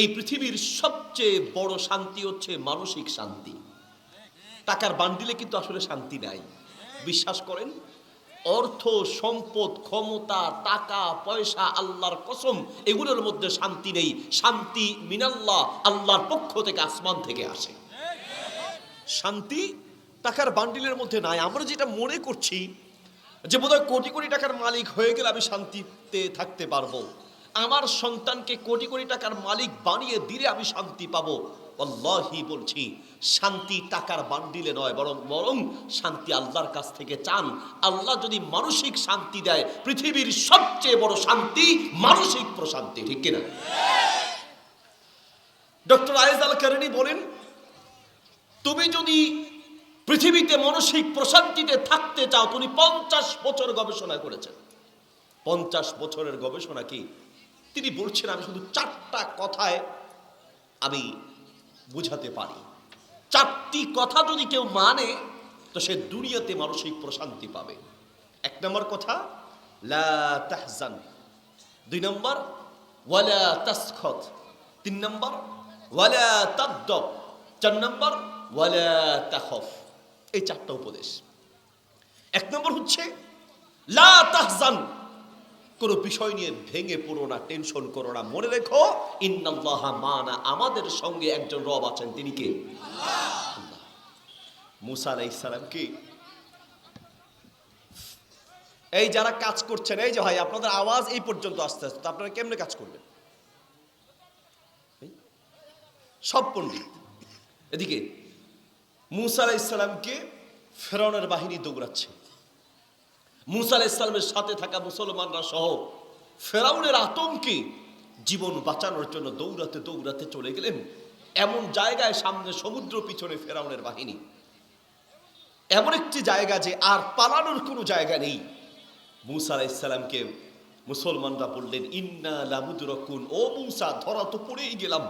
এই পৃথিবীর সবচেয়ে বড় শান্তি হচ্ছে মানসিক শান্তি। টাকার বান্ডিলে কিন্তু আসলে শান্তি নাই। বিশ্বাস করেন, অর্থ, সম্পদ, ক্ষমতা, টাকা, পয়সা, আল্লাহর কসম, এগুলোর মধ্যে শান্তি নেই। শান্তি মিনাল্লাহ, আল্লাহর পক্ষ থেকে আসমান থেকে আসে। শান্তি টাকার বান্ডিলের মধ্যে নাই। আমরা যেটা মনে করছি যে বোধহয় কোটি কোটি টাকার মালিক হয়ে গেলে আমি শান্তিতে থাকতে পারব। আমার সন্তানকে কোটি কোটি টাকার মালিক বানিয়ে দিলে আমি শান্তি পাবো। আল্লাহি বলছি, শান্তি টাকার বান্ডিলে নয়, বরং বরং শান্তি আল্লাহর কাছ থেকে চান। আল্লাহ যদি মানসিক শান্তি দেয়, পৃথিবীর সবচেয়ে বড় শান্তি মানসিক প্রশান্তি, ঠিক কিনা? ডক্টর আয়েজ আল কারণী বলেন, তুমি যদি পৃথিবীতে মানসিক প্রশান্তিতে থাকতে চাও, তুমি পঞ্চাশ বছর গবেষণা করেছেন। পঞ্চাশ বছরের গবেষণা কি? তিনি বলছেন, আমি শুধু চারটা কথায় আমি বুঝাতে পারি। চারটি কথা যদি কেউ মানে তো সে দুনিয়াতে মানসিক প্রশান্তি পাবে। এক নম্বর কথা, লা দুই নম্বর তিন নম্বর চার নম্বর এই চারটা উপদেশ। এক নম্বর হচ্ছে, লা তাহজান। কোনো বিষয় নিয়ে ভেঙে পড়ো না টেনশন করো না। মনে রেখো, ইন্নাল্লাহ মানা, আমাদের সঙ্গে একজন রব আছেন, তিনি কে। মুসা আলাইহিস সালাম কি? এই যারা কাজ করছেন, এই যে ভাই, আপনাদের আওয়াজ এই পর্যন্ত আসতে আসতে আপনারা কেমনে কাজ করবেন? সব পণ্ডিত। এদিকে, মুসা আলাইহিস সালামকে ফেরাউনের বাহিনী দৌড়াচ্ছে। মুসা আলাইসালামের সাথে থাকা মুসলমানরা সহ ফেরাউনের আতঙ্কে জীবন বাঁচানোর জন্য দৌড়াতে দৌড়াতে চলে গেলেন। এমন জায়গায় সামনে সমুদ্র, পিছনে ফেরাউনের বাহিনী। এমন একটি জায়গা যে আর পালানোর কোনো জায়গা নেই। মুসা আলাইসালামকে মুসলমানরা বললেন, ইন্না লামুদরকুন। ও মুসা, ধরা তো পড়েই গেলাম,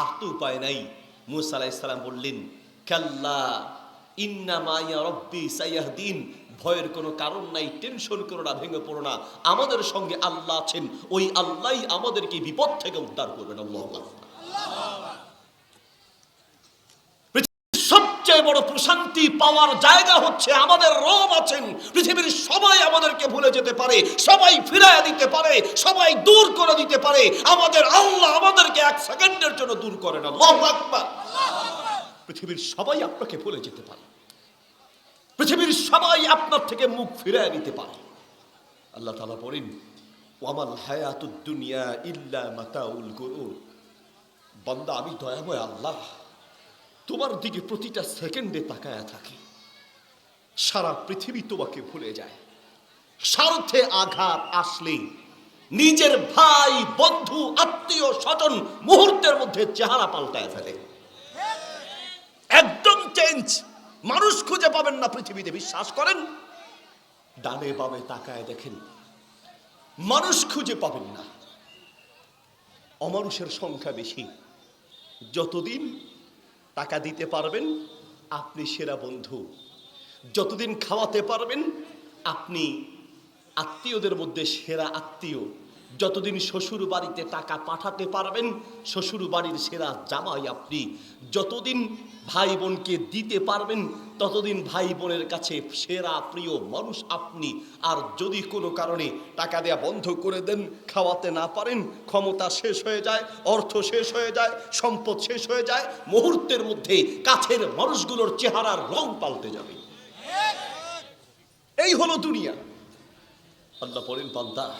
আর তো উপায় নাই। মুসা আলাইসালাম বললেন, কাল্লা ইন্না মাইয়া রব্বি সাইয়াহদিন। ভয়ের কোনো কারণ নাই টেনশন করো না, ভেঙে পড়ো না। আমাদের সঙ্গে আল্লাহ আছেন, ওই আল্লাহই আমাদেরকে বিপদ থেকে উদ্ধার করবেন, আল্লাহ সবচেয়ে বড় প্রশান্তি পাওয়ার জায়গা হচ্ছে আমাদের রব আছেন। পৃথিবীর সবাই আমাদেরকে ভুলে যেতে পারে, সবাই ফিরাইয়া দিতে পারে, সবাই দূর করে দিতে পারে। আমাদের আল্লাহ আমাদেরকে এক সেকেন্ডের জন্য দূর করে না পৃথিবীর সবাই আপনাকে ভুলে যেতে পারে। পৃথিবীর সবাই আপনার থেকে মুখ ফিরে নিতে পারে। আল্লাহ তালা বলেন, ওয়ামাল হায়াতুদ দুনিয়া ইল্লা মাতাউল গুরুর। বান্দা, আমি দয়াময় আল্লাহ, তোমার দিকে প্রতিটা সেকেন্ডে তাকায়া থাকি। সারা পৃথিবী তোমাকে ভুলে যায়। স্বার্থে আঘাত আসলে নিজের ভাই, বন্ধু, আত্মীয়, স্বজন মুহূর্তের মধ্যে চেহারা পাল্টায় ফেলে। একদম চেঞ্জ মানুষ খুঁজে পাবেন না পৃথিবীতে, বিশ্বাস করেন? ডানে বামে তাকায় দেখেন, মানুষ খুঁজে পাবেন না। অমানুষের সংখ্যা বেশি। যতদিন টাকা দিতে পারবেন, আপনি সেরা বন্ধু। যতদিন খাওয়াতে পারবেন, আপনি আত্মীয়দের মধ্যে সেরা আত্মীয়। যতদিন শ্বশুর বাড়িতে টাকা পাঠাতে পারবেন শ্বশুর বাড়ির সেরা জামাই আপনি। যতদিন ভাই বোনকে দিতে পারবেন, ততদিন ভাই বোনের কাছে সেরা প্রিয় মানুষ আপনি। আর যদি কোনো কারণে টাকা দেয়া বন্ধ করে দেন, খাওয়াতে না পারেন, ক্ষমতা শেষ হয়ে যায়, অর্থ শেষ হয়ে যায়, সম্পদ শেষ হয়ে যায়, মুহূর্তের মধ্যে কাছের মানুষগুলোর চেহারার রং পাল্টে যাবে। এই হলো দুনিয়া। আল্লাহ বলেন, বান্দা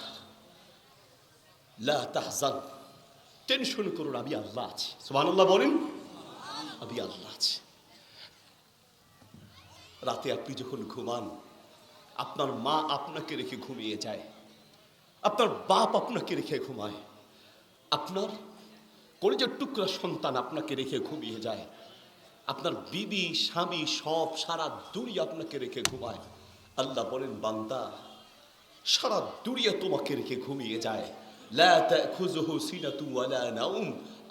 লা তাহজান। টেনশন করুন, আমি আল্লাহ আছি। সুবহানাল্লাহ বলেন। আমি আল্লাহ আছি। রাতে আপনি যখন ঘুমান, আপনার মা আপনাকে রেখে ঘুমিয়ে যায়। আপনার বাপ আপনাকে রেখে ঘুমায়। আপনার কলেজের টুকরা সন্তান আপনাকে রেখে ঘুমিয়ে যায়। আপনার বিবি, স্বামী সব সারা দুরি আপনাকে রেখে ঘুমায়। আল্লাহ বলেন, বান্দা, সারা দুনিয়া তোমাকে রেখে ঘুমিয়ে যায়।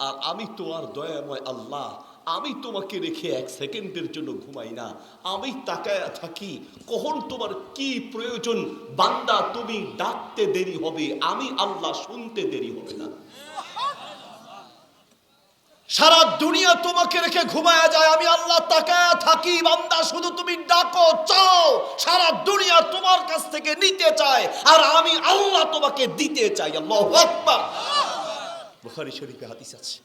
আর আমি তোমার দয়াময় আল্লাহ, আমি তোমাকে রেখে এক সেকেন্ডের জন্য ঘুমাই না। আমি তাকায় থাকি, কখন তোমার কি প্রয়োজন? বান্দা, তুমি ডাকতে দেরি হবে, আমি আল্লাহ শুনতে দেরি হবে না। সারা দুনিয়া তোমাকে রেখে ঘুমায়া যায়, আমি আল্লাহ তাকায়া থাকি, বান্দা, শুধু তুমি ডাকো, চাও, সারা দুনিয়া তোমার কাছ থেকে নিতে চায়, আর আমি আল্লাহ তোমাকে দিতে চাই, আল্লাহু আকবার। বুখারী শরীফে হাদিস আছে,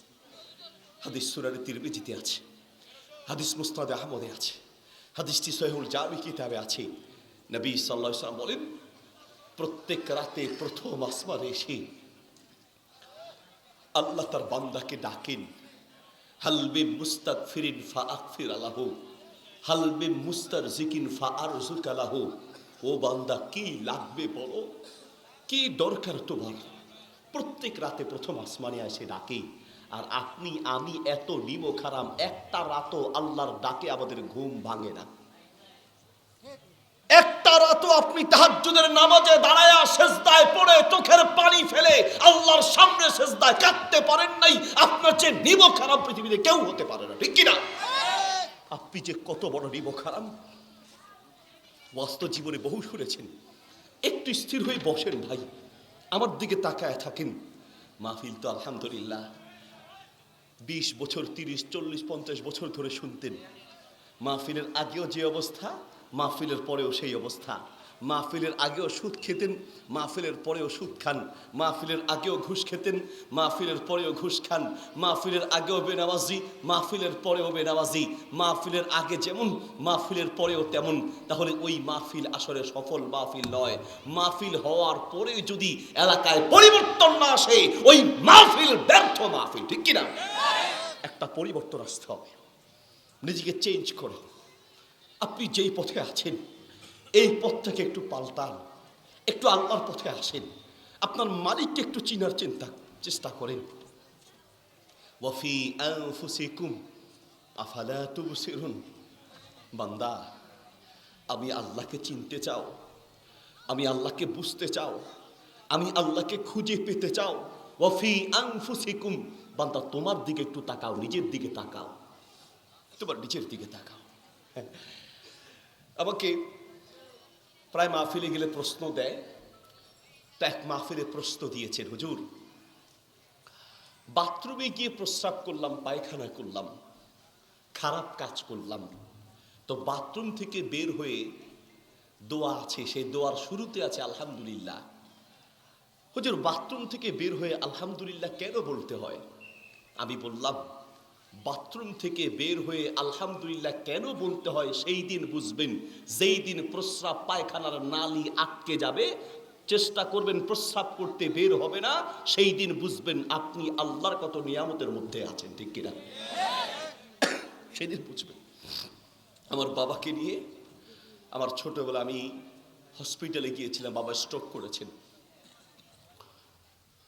হাদিস সুরারে তিরমিজিতে আছে, হাদিস মুস্তাদ আহমদে আছে, হাদিসটি সহিহুল জামি কিতাবে আছে। নবী সাল্লাল্লাহু আলাইহি বলেন, প্রত্যেক রাতে প্রথম আসমানে এসে আল্লাহ তার বান্দাকে ডাকেন হালবে মুস্তাক ফিরিন ফা আকফির আলাহু হালবে মুস্তার জিকিন ফা আরজুক আলাহু ও বান্দা, কি লাগবে বলো? কি দরকার তোমার? প্রত্যেক রাতে প্রথম আসমানে এসে ডাকে, আর আপনি, আমি এত নিমো খারাম, একটা রাতও আল্লাহর ডাকে আমাদের ঘুম ভাঙে না। একটা রাতও আপনি তাহাজ্জুদের নামাজে দাঁড়ায়া সেজদায় পড়ে চোখের পানি ফেলে আল্লাহর সামনে সেজদায় কাঁদতে পারেন নাই আপনার চেয়ে নিমো খারাপ পৃথিবীতে কেউ হতে পারে না, ঠিক কিনা? আপনি যে কত বড় নিমো খারাপ। বাস্তব জীবনে বহু শুনেছেন। একটু স্থির হয়ে বসেন ভাই, আমার দিকে তাকায় থাকেন। মাহফিল তো আলহামদুলিল্লাহ। বিশ বছর, তিরিশ, চল্লিশ, পঞ্চাশ বছর ধরে শুনতেন। মাহফিলের আগেও যে অবস্থা, মাহফিলের পরেও সেই অবস্থা। মাহফিলের আগেও সুদ খেতেন, মাহফিলের পরেও সুদ খান। মাহফিলের আগেও ঘুষ খেতেন, মাহফিলের পরেও ঘুষ খান। মাহফিলের আগেও বেনামাজি, মাহফিলের পরেও বেনামাজি। মাহফিলের আগে যেমন, মাহফিলের পরেও তেমন। তাহলে ওই মাহফিল আসলে সফল মাহফিল নয়। মাহফিল হওয়ার পরে যদি এলাকায় পরিবর্তন না আসে, ওই মাহফিল ব্যর্থ মাহফিল, ঠিক কিনা? একটা পরিবর্তন আসতে হবে। নিজেকে চেঞ্জ করে। আপনি যেই পথে আছেন এই পথটাকে একটু পাল্টান, একটু আল্লাহর পথে আসেন। আপনার মালিককে একটু চিনার চিন্তা, চেষ্টা করেন। ওয়াফি আনফুসিকুম, আফালা তুবসিরুন। বান্দা, আমি আল্লাহকে চিনতে চাও, আমি আল্লাহকে বুঝতে চাও, আমি আল্লাহকে খুঁজে পেতে চাও। ওয়াফি আনফুসিকুম, বান্দা, তোমার দিকে একটু তাকাও, নিজের দিকে তাকাও। তোমার নিজের দিকে তাকাও। আমাকে প্রায় মাহফিলে গেলে প্রশ্ন দেয় তা এক মাহফিলে প্রশ্ন দিয়েছেন হুজুর। বাথরুমে গিয়ে প্রস্রাব করলাম, পায়খানা করলাম, খারাপ কাজ করলাম। তো বাথরুম থেকে বের হয়ে দোয়া আছে, সেই দোয়ার শুরুতে আছে আলহামদুলিল্লাহ। হুজুর, বাথরুম থেকে বের হয়ে আলহামদুলিল্লাহ কেন বলতে হয়? আমি বললাম বাথরুম থেকে বের হয়ে আলহামদুলিল্লাহ কেন বলতে হয় সেই দিন বুঝবেন। যেই দিন প্রস্রাব পায়খানার নালি আটকে যাবে, চেষ্টা করবেন প্রস্রাব করতে বের হবে না, সেই দিন বুঝবেন আপনি আল্লাহর কত নিয়ামতের মধ্যে আছেন, ঠিক কিনা? সেদিন বুঝবেন। আমার বাবাকে নিয়ে আমার ছোটবেলা আমি হসপিটালে গিয়েছিলাম, বাবা স্ট্রোক করেছেন।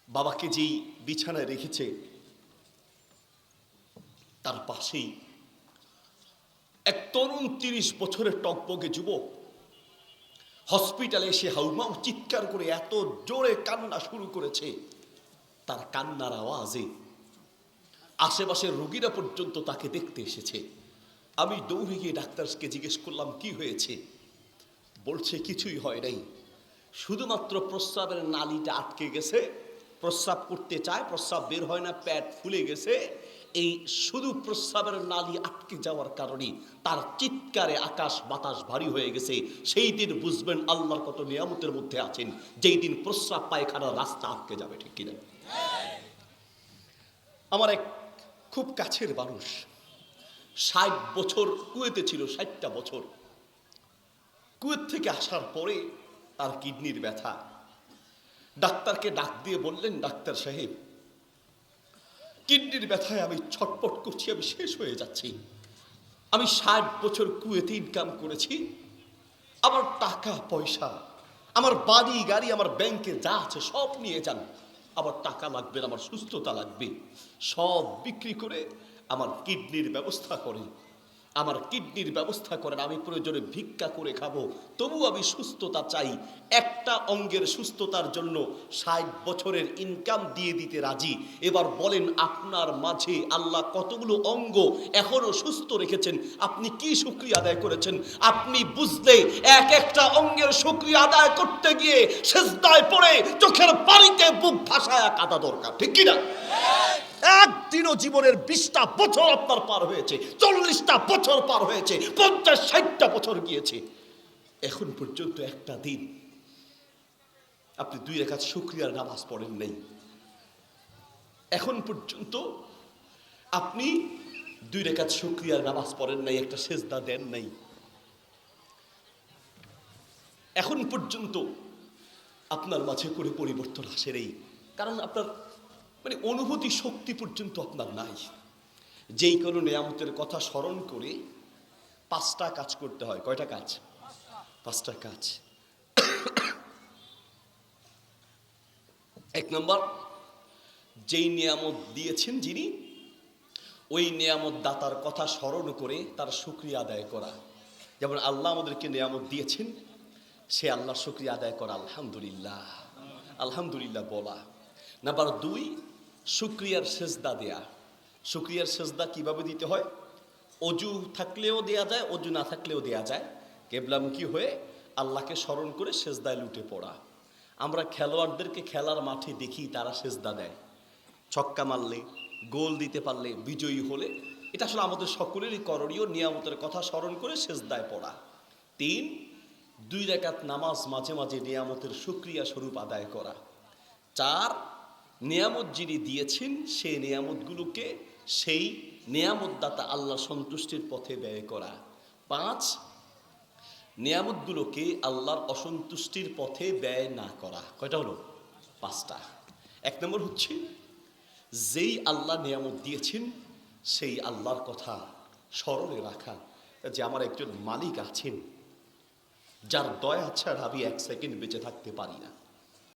বাবাকে যেই বিছানায় রেখেছে তার পাশেই। এক তরুণ তিরিশ বছরের টকবগে যুবক। হসপিটালে এসে হাউমাউ চিৎকার করে এত জোরে কান্না শুরু করেছে। তার কান্নার আওয়াজে আশেপাশের রোগীরা পর্যন্ত তাকে দেখতে এসেছে। আমি দৌড়ে গিয়ে ডাক্তারকে জিজ্ঞেস করলাম, কি হয়েছে? বলছে, কিছুই হয় নাই। শুধুমাত্র প্রস্রাবের নালিটা আটকে গেছে। প্রস্রাব করতে চায়, প্রস্রাব বের হয় না প্যাট ফুলে গেছে। এই শুধু প্রস্রাবের নালি আটকে যাওয়ার কারণে তার চিৎকারে আকাশ বাতাস ভারী হয়ে গেছে। সেই দিন বুঝবেন আল্লাহর কত নিয়ামতের মধ্যে আছেন। যেই দিন প্রস্রাব পায়খানার রাস্তা আটকে যাবে, ঠিক কিনা? আমার এক খুব কাছের মানুষ ষাট বছর, কুয়েতে ছিল ষাটটা বছর। কুয়েত থেকে আসার পরে তার কিডনির ব্যথা। ডাক্তারকে ডাক দিয়ে বললেন, ডাক্তার সাহেব কিডনির ব্যথায় আমি ছটপট করছি, আমি শেষ হয়ে যাচ্ছি। আমি ষাট বছর কুয়েতে ইনকাম করেছি। আমার টাকা, পয়সা, আমার বাড়ি, গাড়ি, আমার ব্যাংকে যা আছে সব নিয়ে যান। আমার টাকা লাগবে আমার সুস্থতা লাগবে। সব বিক্রি করে আমার কিডনির ব্যবস্থা করেন আমার কিডনির ব্যবস্থা করেন, আমি প্রয়োজনে ভিক্ষা করে খাব। তবু আমি সুস্থতা চাই। একটা অঙ্গের সুস্থতার জন্য ষাট বছরের ইনকাম দিয়ে দিতে রাজি। এবার বলেন, আপনার মাঝে আল্লাহ কতগুলো অঙ্গ এখনও সুস্থ রেখেছেন? আপনি কি শুক্রিয়া আদায় করেছেন? আপনি বুঝলে এক একটা অঙ্গের শুক্রিয়া আদায় করতে গিয়ে শেষদায় পড়ে চোখের পানিতে বুক ভাসায় কাদা দরকার, ঠিক কিনা? একদিনও জীবনের বিশটা বছর আপনার পার হয়েছে, চল্লিশটা বছর পার হয়েছে, পঞ্চাশ, ষাটটা বছর গিয়েছে। এখন পর্যন্ত একটা দিন আপনি দুই রেখা শুক্রিয়ার নামাজ পড়েন নাই। এখন পর্যন্ত আপনি দুই রেখাত শুক্রিয়ার নামাজ পড়েন নাই, একটা সেজদা দেন নাই। এখন পর্যন্ত আপনার মাঝে করে পরিবর্তন আসে নেই, কারণ আপনার মানে অনুভূতি শক্তি পর্যন্ত আপনার নাই। যেই কোনো নিয়ামতের কথা স্মরণ করে পাঁচটা কাজ করতে হয়। কয়টা কাজ? পাঁচটা কাজ। এক নম্বর, যেই নিয়ামত দিয়েছেন যিনি, ওই নিয়ামত দাতার কথা স্মরণ করে তার শুক্রিয়া আদায় করা। যেমন আল্লাহ আমাদেরকে নিয়ামত দিয়েছেন, সে আল্লাহর শুক্রিয়া আদায় করা। আলহামদুলিল্লাহ। আলহামদুলিল্লাহ বলা। নাম্বার দুই শুক্রিয়ার সেজদা দেয়া। শুক্রিয়ার সেজদা কীভাবে দিতে হয়? অজু থাকলেও দেয়া যায়, অজু না থাকলেও দেয়া যায়। কেবলামুখী হয়ে আল্লাহকে স্মরণ করে সেজদায় লুটে পড়া। আমরা খেলোয়াড়দেরকে খেলার মাঠে দেখি, তারা সেজদা দেয়। ছক্কা মারলে, গোল দিতে পারলে, বিজয়ী হলে, এটা আসলে আমাদের সকলেরই করণীয়, নিয়ামতের কথা স্মরণ করে সেজদায় পড়া। তিন, দুই রেখাত নামাজ মাঝে মাঝে নিয়ামতের সুক্রিয়া স্বরূপ আদায় করা। চার নিয়ামত যিনি দিয়েছেন, সেই নিয়ামতগুলোকে সেই নিয়ামতদাতা আল্লাহ সন্তুষ্টির পথে ব্যয় করা। পাঁচ, নিয়ামতগুলোকে আল্লাহর অসন্তুষ্টির পথে ব্যয় না করা। কয়টা হলো? পাঁচটা। এক নম্বর হচ্ছে, যেই আল্লাহ নিয়ামত দিয়েছেন, সেই আল্লাহর কথা স্মরণে রাখা যে আমার একজন মালিক আছেন, যার দয়া ছাড়া আমি এক সেকেন্ড বেঁচে থাকতে পারি না।